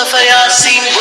Mustafa Yasin.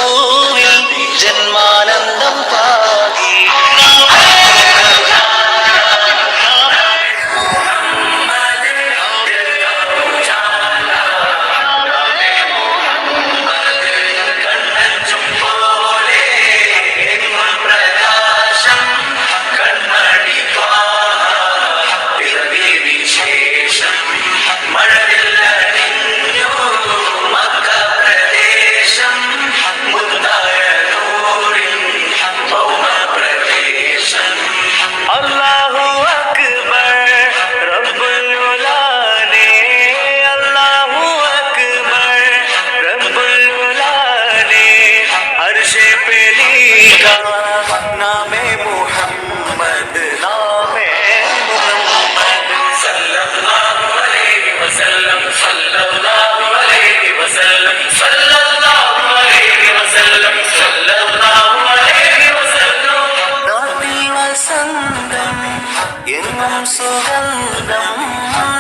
സുഗന്ധം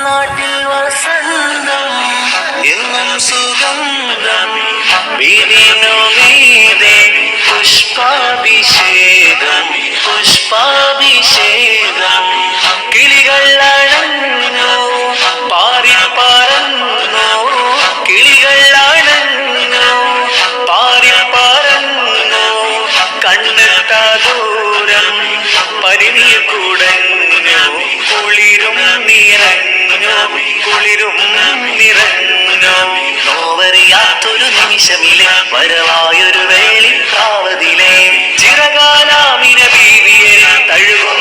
നാട്ടിൽ വസന്തം. എങ്ങും സുഗന്ധം. വിരിനു മീതെ പുഷ്പാഭിഷേകം പുഷ്പാഭിഷേകം. കിളികൾ അണഞ്ഞു പാറി പറന്നു. കിളികൾ അണഞ്ഞു പാറി പറന്നു. കണ്ണെത്താ ദൂരം പരിധി കുടഞ്ഞു കുളിരും നിറഞ്ഞു. കുളിരും നിറഞ്ഞു. നോവറിയാത്തൊരു നിമിഷമിലെ വരവായൊരു വേളിക്കാവതിലെ ചിറകാലാമിന ബീവിയെ തഴുകും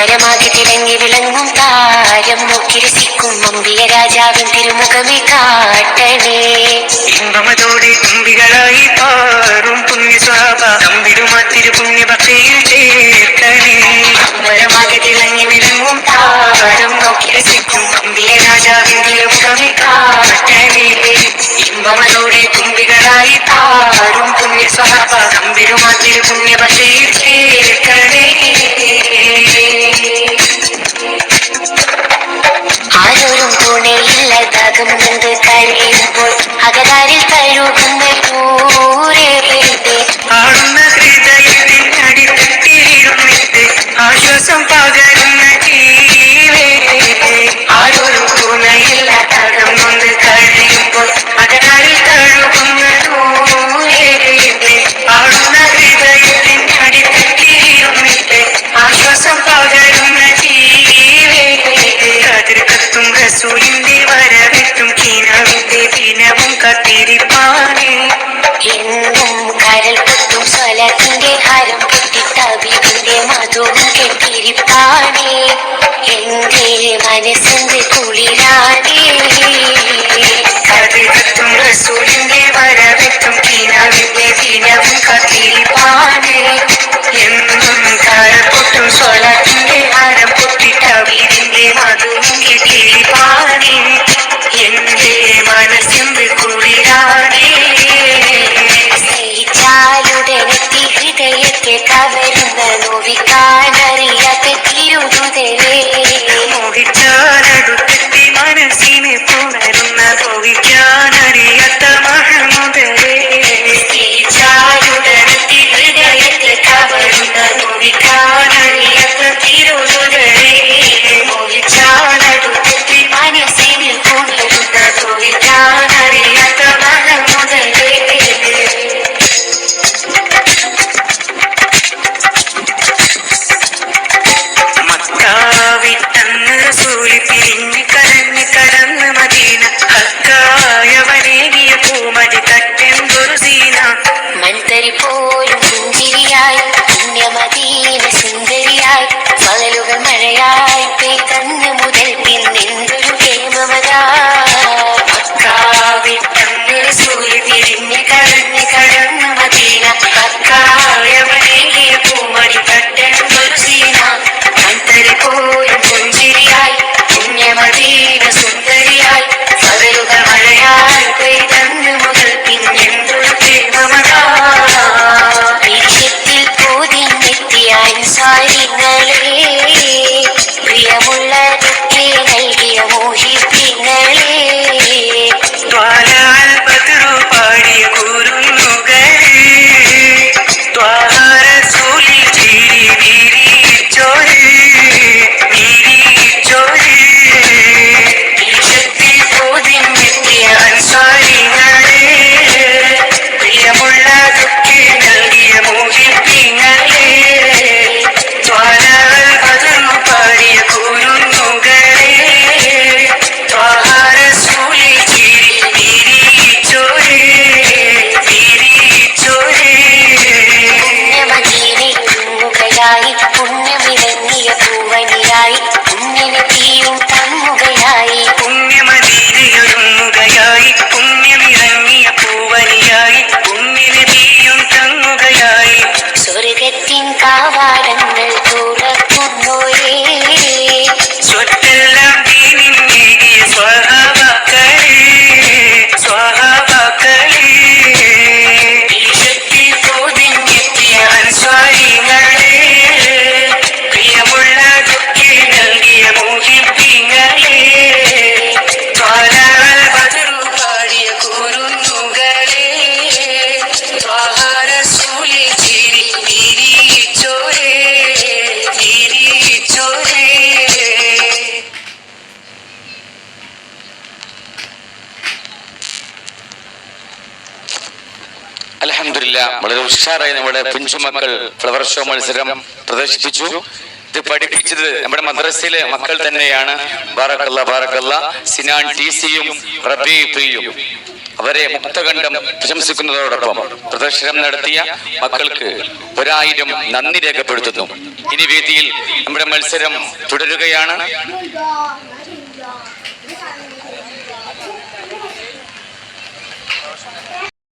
സുന്ദരമാകി തിരങ്ങി വിളങ്ങും താരം നോക്കി രസിക്കും അമ്പിയ രാജാവിൻ തിരുമുഖമേ കാട്ടണേ. ഇമ്പമതോടെ തുമ്പികളായി പാറും പുണ്യ സ്വാഭ തമ്പിരുമാത്തിരു പുണ്യ ഭക്തിയിൽ ചേർക്കണേ തിളങ്ങി വിളങ്ങും താരം നോക്കി രസിക്കും അമ്പിയ രാജാവിൻ തിരുമുഖമേ കാട്ടണേ. ഇമ്പമതോടെ തുമ്പികളായി പാറും പുണ്യ സ്വാഭ തമ്പിരുമാത്തിരു പുണ്യ ഭക്തിയിൽ ചേർക്കണേ. അകമുണ്ട് കഴിയുമ്പോൾ അകതാരിൽ കഴുകും aquí. outside and മക്കൾ ഫ്ലവർ ഷോ മത്സരം പ്രദർശിപ്പിച്ചു. ഇത് പഠിപ്പിച്ചത് നമ്മുടെ മദ്രസയിലെ മക്കൾ തന്നെയാണ്. ബാറക്കല്ല ബാറക്കല്ല. സിനാൻ ടി സിയും റബി അവരെ മുക്തകണ്ഠം പ്രശംസിക്കുന്നതോടൊപ്പം പ്രദർശനം നടത്തിയ മക്കൾക്ക് ഒരായിരം നന്ദി രേഖപ്പെടുത്തുന്നു. ഇനി വേദിയിൽ നമ്മുടെ മത്സരം തുടരുകയാണ്.